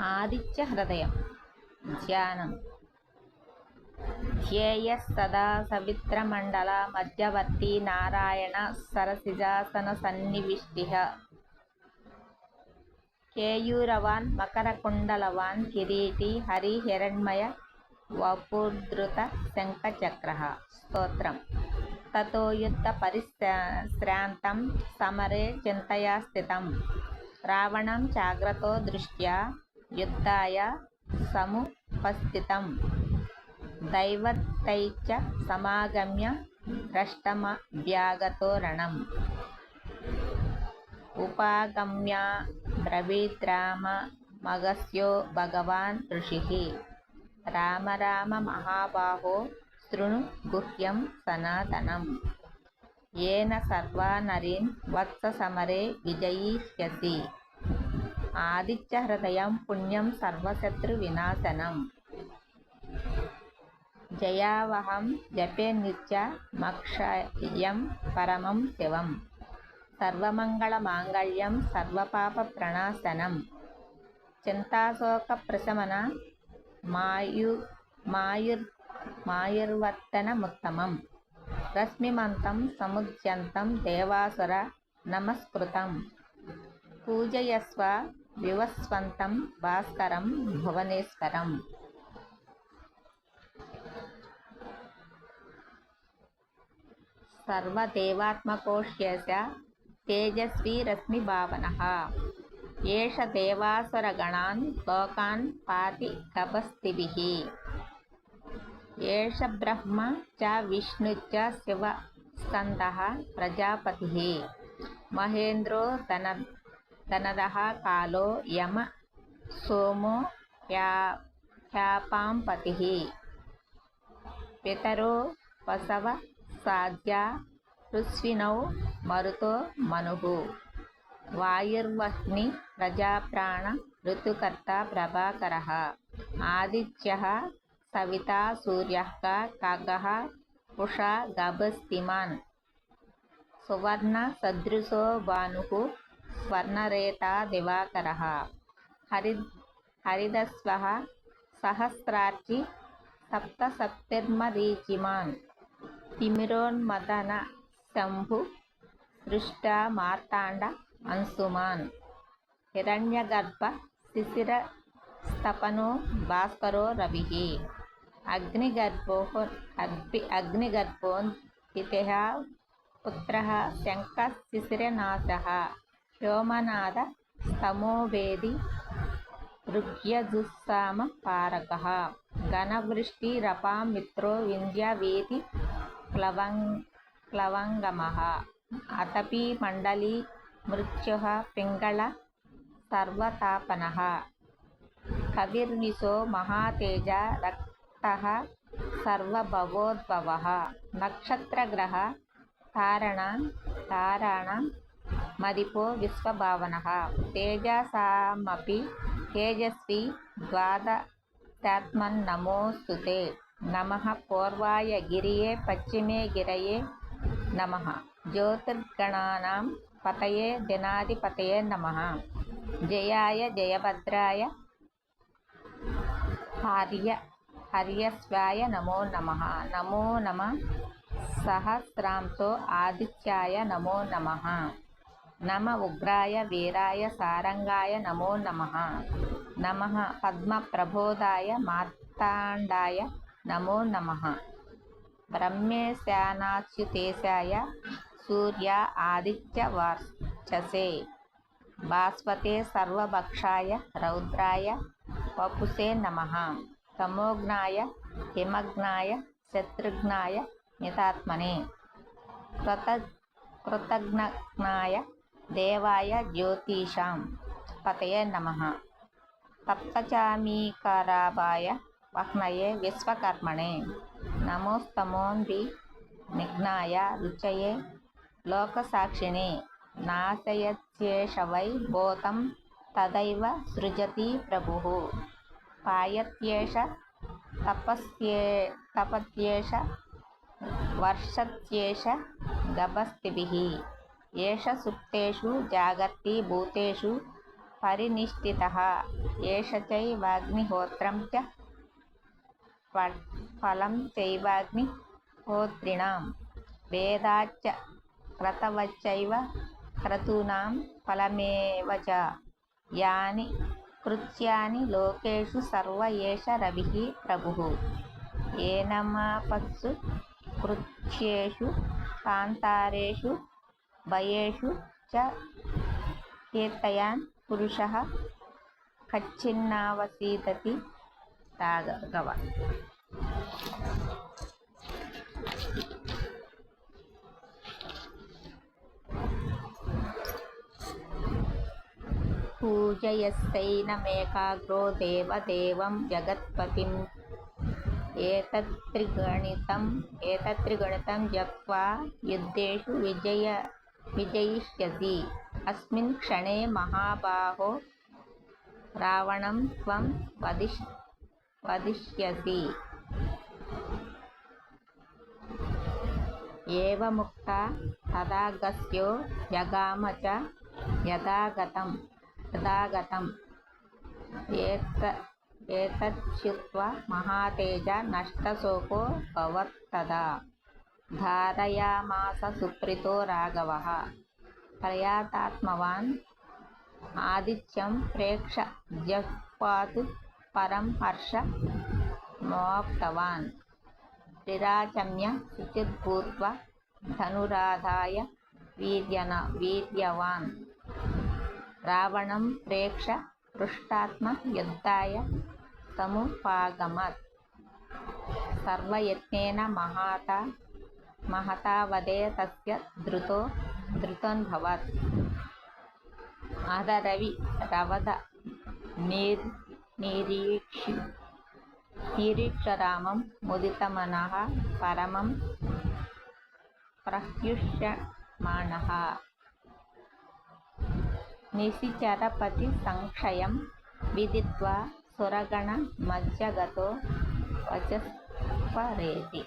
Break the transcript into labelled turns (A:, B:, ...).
A: ఆదిత్య హృదయం ధ్యానం ధ్యేయ సదా సవిత్రమండల మధ్యవర్తి నారాయణ సరసిజాసన సన్నివిష్టి కేయూరవాన్ మకరకుండలవాన్ కిరీటి హరిహిరణ్మయ వపుధృత శంఖచక్ర స్తోత్రం తతోయుద్ధ పరిశ్రాంతం సమరే చింతయా స్థితం రావణం జాగ్రత్తో దృష్ట్యా యుద్ధాయ సముపస్థితం. దైవత్తైచ సమాగమ్య భ్రష్టమభ్యాగతో రణం ఉపాగమ్య బ్రవీద్రామ మగస్యో భగవాన్ ఋషి. రామ రామ మహాబాహో శృణు గుహ్యం సనాతనం. ఏన సర్వానరీన్ వత్స సమరే విజయీష్యసి. ఆదిత్య హృదయం పుణ్యం సర్వశత్రు వినాశనం జయావహం జపే నిత్య మక్షయం పరమం శివం. సర్వమంగళ మాంగళ్యం సర్వపాప ప్రణాశనం చింతాశోక ప్రశమన మాయు మాయుర్ మాయుర్వర్తనముత్తమం. రశ్మిమంతం సముద్యంతం దేవాసుర నమస్కృతం. పూజయస్వ వివస్వంతం భాస్కరం భువనేశ్వరం. సర్వదేవాత్మకోష్యస్య తేజస్వీ రశ్మిభావనः ఏష దేవాసురగణాన్ లోకాన్ పాతి కపస్తిభి ఏష బ్రహ్మ చ విష్ణు చ శివ స్కంద ప్రజాపతి. మహేంద్రో ధన ధనదः కాలో యమ సోమో హ్యాపాంపతిः పితరో వసవ సాధ్యా ఋస్వినౌ మరుతో మనుః. వాయుర్వహ్ని ప్రజాప్రాణ ఋతుకర్త ప్రభాకర. ఆదిత్య సవిత సూర్య ఖగः ఉషా గభస్తిమాన్. సువర్ణ సదృశో భాను वर्णरेता दिवाकर। हरि हरिदस्व सहस्रार्चि सप्तसप्तिर्मरीचिमान् तिमिरोन्मदन शम्भु सृष्टा मार्ताण्ड अंशुमान्। हिरण्यगर्भ भास्कर रवि। अग्निगर्भो अग्निगर्भोः अग्निगर्भो अग्निगर्भोन्दितः पुत्रः शङ्खशिशिरनाशः శంఖ స్తమోవేది ఋగ్యజుస్సామ పారక. ఘనవృష్టిరపాం మిత్రో వింధ్యవేతి ప్లవంగ్ ప్లవంగమः. అతపి మండలి మృత్యు పింగళ సర్వతాపన. కవిర్విశో మహాతేజ రక్త సర్వభవోద్భవ. నక్షత్రగ్రహ తారణ తారాణ మదిపో విశ్వభావనః. తేజసామపి తేజస్వి ద్వాదశాత్మన్నమోऽस्तु తే నమ. పూర్వాయ గిరియే పశ్చిమే గిరయే నమ. జ్యోతిర్గణానాం పతయే జనాధిపతయే నమ. జయాయ జయభద్రాయ హర్య హర్యస్వాయ నమో నమ. నమో నమ సహస్రాంతో ఆదిత్యాయ నమో నమ. నమ ఉగ్రాయ వీరాయ సారంగాయ నమో నమ. నమః పద్మప్రబోధాయ మార్తాండాయ నమో నమః. బ్రహ్మేశానాచ్యుతేశాయ సూర్య ఆదిత్య వార్చసే. బాస్వతే సర్వభక్షాయ రౌద్రాయ వపుసే నమ. తమోఘ్నాయ హిమగ్నాయ శత్రుఘ్నాయ మితాత్మనే కృత కృతజ్ఞాయ దేవాయ జ్యోతిషాం. పతయ నమ. తప్తచామీకరాభాయ వహ్నయే విశ్వకర్మణే. నమోస్తమోంది నిఘ్నాయ రుచయే లోకసాక్షిణే నాశయత్యేషవై భూతం తదైవ సృజతి ప్రభు. పాయత్యేష తపస్యే తపత్యేష వర్షత్యేష గభస్తిభిः. ఏష సుప్తేషు జాగర్తి భూతేషు పరినిష్ఠిత ఏష చైవాగ్నిహోత్రం చ ఫలం చైవాగ్నిహోత్రిణాం. వేదాచ క్రతవచ్చైవ క్రతూనాం ఫలమేవ యాని కృత్యాని లోకేషు సర్వ ఏష రవి ప్రభు. ఏనమాపత్సు కృత్యేషు కాంతారేషు भयेषु च कीर्तयान् पुरुषः कच्छिन्नावसीदति राघव पूजयस्तैनमेकाग्रो देवदेवं जगत्पतिम् एतत्त्रिगणितम् एतत्त्रिगणितं जप्त्वा युद्धेषु विजय विजयिष्यसि अस्मिन् क्षणे महाबाहो रावणं त्वं वदिष् वदिष्यसि एवमुक्ता तदागस्त्यो जगाम च यदागतं यदागतम् एत एतच्छ्रुत्वा महातेजा नष्टशोको ధారయామాస సుప్రితో రాఘవ ప్రయాతాత్మవాన్ ఆదిత్యం ప్రేక్ష జపాతు పరం హర్ష మోక్తవాన్ నిరాచమ్య శుచిర్భూత్వ ధనురాధాయ వీర్యన వీర్యవాన్ రావణం ప్రేక్ష పృష్టాత్మ యుద్ధాయ సముపాగమత్ సర్వయత్నేన మహాత మహతావదేయ తస్య ధృతో ధృతోన్భవత్ అదరవి రవద నీర్ నిరీక్షి నిరీక్షరామం ముదితమన పరమం ప్రహ్యుష్యమాణ నిశిచరపతి సంక్షయం విదిత్వా సురగణ మజ్జగతో వచస్పరేతి.